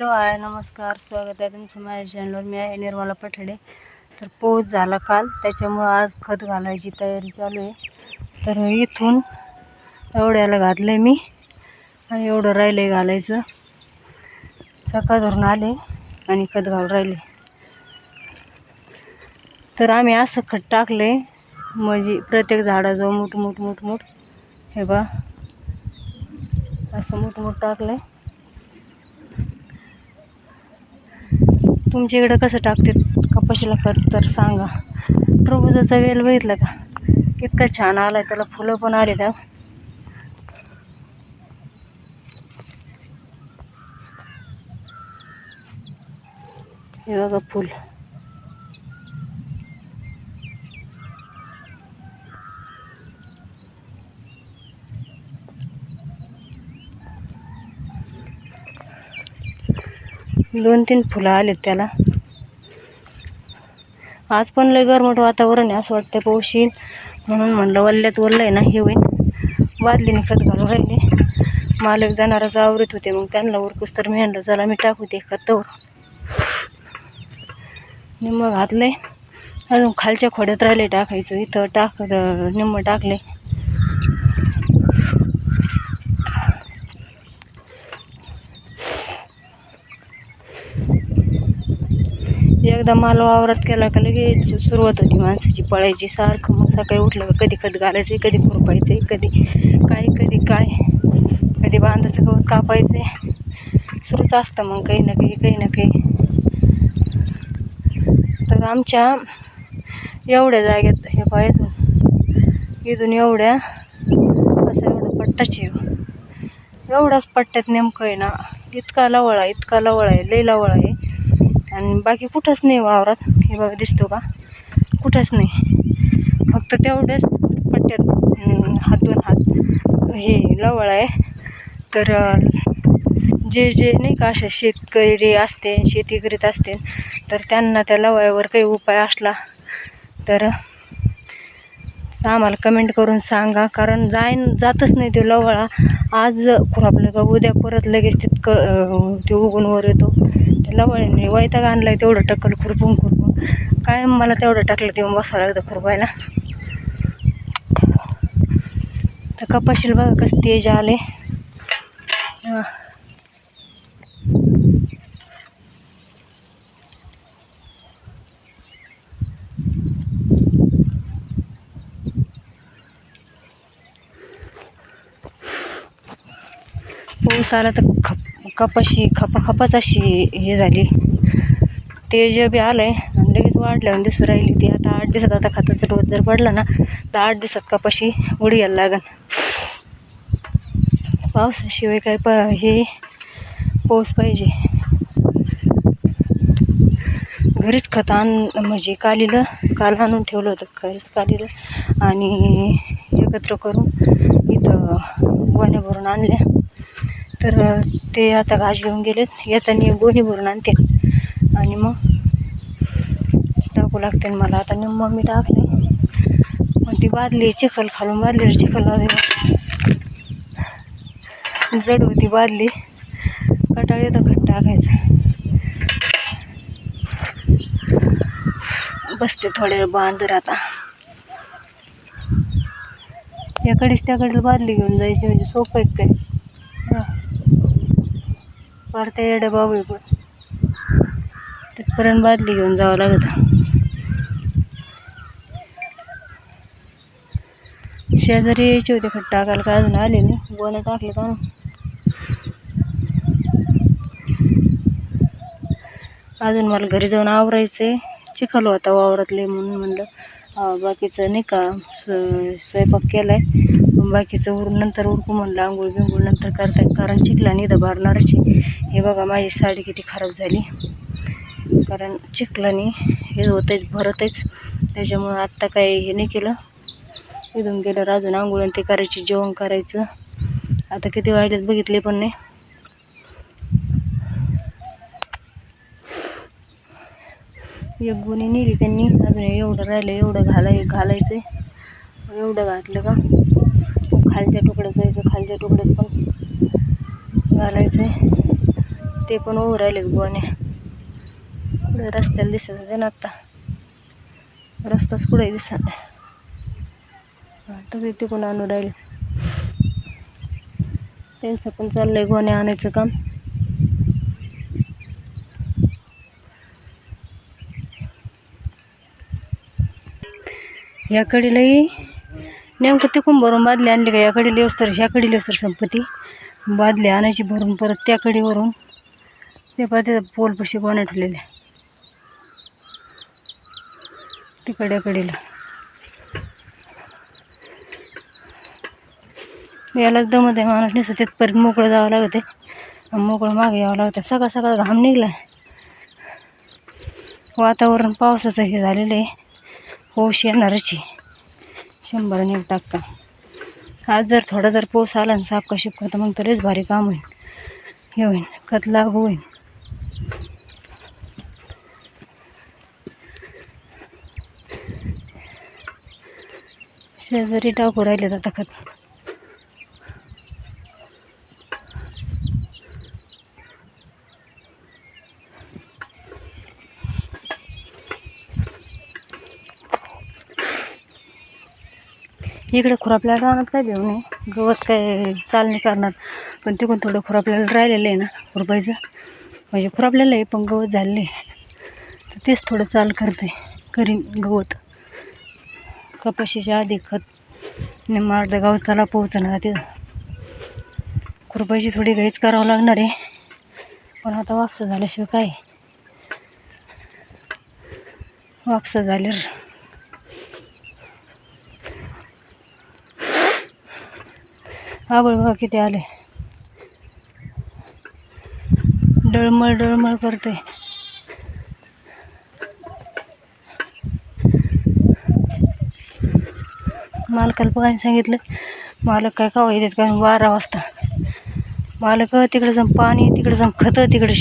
Hello I नमस्कार स्वागत आहे तुमचं माझ्या चॅनलवर मी आहे निर्मला पठाडे. तर पोच झाला काल त्याच्यामुळं आज खत घालायची तयारी चालू आहे. तर इथून एवढ्याला घातलं आहे मी आणि एवढं राहिलं आहे घालायचं. सकाळ धरून आले आणि खत घालून राहिले. तर आम्ही असं खत टाकलं आहे म्हणजे प्रत्येक झाडाजवळ मोठ मोठ मोठ मोठ. हे बा असं मोठ मोठ टाकलं आहे तुमच्या इकडं कसं टाकते कपाशीला खत? तर सांगा. टरबुजाचा वेल बघितला का? इतका छान आला आहे त्याला फुलं पण आले त्या हे बघा फुल. दोन तीन फुलं आलेत त्याला. आज पण लय गरमट वातावरण आहे असं वाटतं पाऊस येईल म्हणून म्हणलं वल्ल्यात वल्लं आहे ना हे होईल बादलीने खत घालून राहिले. मालक जाणाराच आवरत होते मग त्यांना उरकूस तर मी म्हणलं चला मी टाकू ते खतवर. घातलं घातलंय. अजून खालच्या खोड्यात राहिले टाकायचं. इथं टाक निम्मं टाकले एकदा माल वावरात केला का लगेच सुरुवात होती. माणसाची पळायची सारखं मग सकाळी उठलं का कधी खत घालायचं कधी खुरपायचं कधी काय कधी काय कधी बांधाचं गवत कापायचं सुरूच असतं मग काही ना काही काही ना काही. तर आमच्या एवढ्या जागेत हे पाहिजे इथून एवढ्या असं एवढं पट्टाच एवढाच पट्ट्यात नेमकं आहे ना इतका लवळ आहे इतका लवळ आहे लई लवळ आहे. आणि बाकी कुठंच नाही हो वावरात हे बघा दिसतो का? कुठंच नाही. फक्त तेवढ्याच पट्ट्यात हातून हात दोन हात हे लवळ आहे. तर जे जे नाही का अशा शेतकरी असते शेती करीत असते तर त्यांना त्या लवळ्यावर काही उपाय असला तर आम्हाला कमेंट करून सांगा. कारण जाईन जातच नाही ते लवळा. आज खुरापलं का उद्या परत लगेच तितकं ते उगून वर येतो. ते लवळ्याने वैताग आणलं तेवढं टक्कल खुरपून खुरपून. काय मला तेवढं टाकलं देऊन बसावं लागतं खुरपायला? तर कपाशील बघा कसं तेज आले पाऊस आला तर खप कपाशी खपा अशी हे झाली. तेज बी आलं आहे आणि लगेच वाढल्यावर दिसू राहिली ती. आता आठ दिवसात आता खताचा डोस जर पडला ना तर आठ दिवसात कपाशी उडी यायला लागन. पावसाशिवाय काय प हे पाऊस पाहिजे. घरीच खत आण म्हणजे कालीलं काल आणून ठेवलं होतं घरीच कालीलं. आणि एकत्र करून इथं गोण्या भरून आणल्या. तर ते आता घास घेऊन गेलेत. येताना गोणी भरून आणते. आणि मग टाकू लागते मला. आता निम्म मी टाकले मग ती बादली चिखल खालून. बादलीवर चिखल जड होती बादली. कटाळ येतं खट टाकायचं. बसते थोडे वेळ बांधर आता. याकडेच त्याकडे बादली घेऊन जायची म्हणजे सोपं आहे काय पार येडे येड्या बाबू पण. तिथपर्यंत बादली घेऊन जावं लागत. शेजारी यायचे होते खट टाकायला काय अजून आले नाही. गोण्या टाकले का अजून मला घरी जाऊन आवरायचं चिखल होता वावरातले म्हणून म्हणलं. बाकीचं नाही का स्वयंपाक केला आहे बाकीचं उरून नंतर उरकू म्हणलं आंघोळ बिंघोळ नंतर करता कारण चिखला इथं भरणारच हे बघा माझी साडी किती खराब झाली. कारण चिखलाने हे होतंच भरतच त्याच्यामुळं आत्ता काय हे नाही केलं. इथून गेलं अजून आंघोळ आणि ते करायची जेवण करायचं. आता किती वाहिलेत बघितले पण नाही. एक गुणी नेली त्यांनी. अजून एवढं राहिलं एवढं घालाय घालायचं एवढं घातलं का? खालच्या तुकड्यात जायचं खालच्या तुकड्यात पण घालायचं आहे ते पण उभं राहिलेत गोण्या पुढे रस्त्याला दिसत होते ना आत्ता रस्ताच पुढे दिसत नाही. आता ते तिकडून आणून राहिले. त्यांचं पण चाललंय गोण्या आणायचं काम. या कडीलाही नेमकं तिकून भरून बादली आणली का? या कडीला येऊस तर ह्या येऊस तर संपत्ती. बादली आणायची भरून परत त्या कडीवरून ते परत पोल पशी गोण्या ठेवलेले? तिकडे कडेला याला दमत आहे माणूस नसतं परत मोकळं जावं लागते मोकळं मागे यावं लागतं सकाळ सकाळ घाम निघला वातावरण पावसाचं हे झालेलं आहे. पाऊस येणारच आहे. शंभर एक टक्का. आज जर थोडा जर पाऊस आला आणि सापका शिपका तर मग तरीच भारी काम होईल. हे होईल खत लागू होईल. शेजारी टाकू राहिलेत आता खत. इकडे खुरापल्याला आणत काय देऊ नये. गवत काय चाल नाही करणार. पण तिकडून थोडं खुरापल्याला राहिलेलं आहे ना खुरपायचं. म्हणजे खुरापलेलं आहे पण गवत झालेलं आहे. तर तेच थोडं चाल करते करीन गवत. कपाशीच्या आधी खत निम्मा अर्ध्या गवताला पोहोचणार तिथं. खुरपायची थोडी घाईच करावं लागणार आहे. पण आता वापसा झाल्याशिवाय काय? वापसा झाल्यावर आबळ बघा किती आले. डळमळ डळमळ करते. मालकाला बघायला सांगितलं. मालक काय का येतात कारण बारा वाजता. मालक तिकडे जाऊन पाणी तिकडे जाऊन खतं तिकडे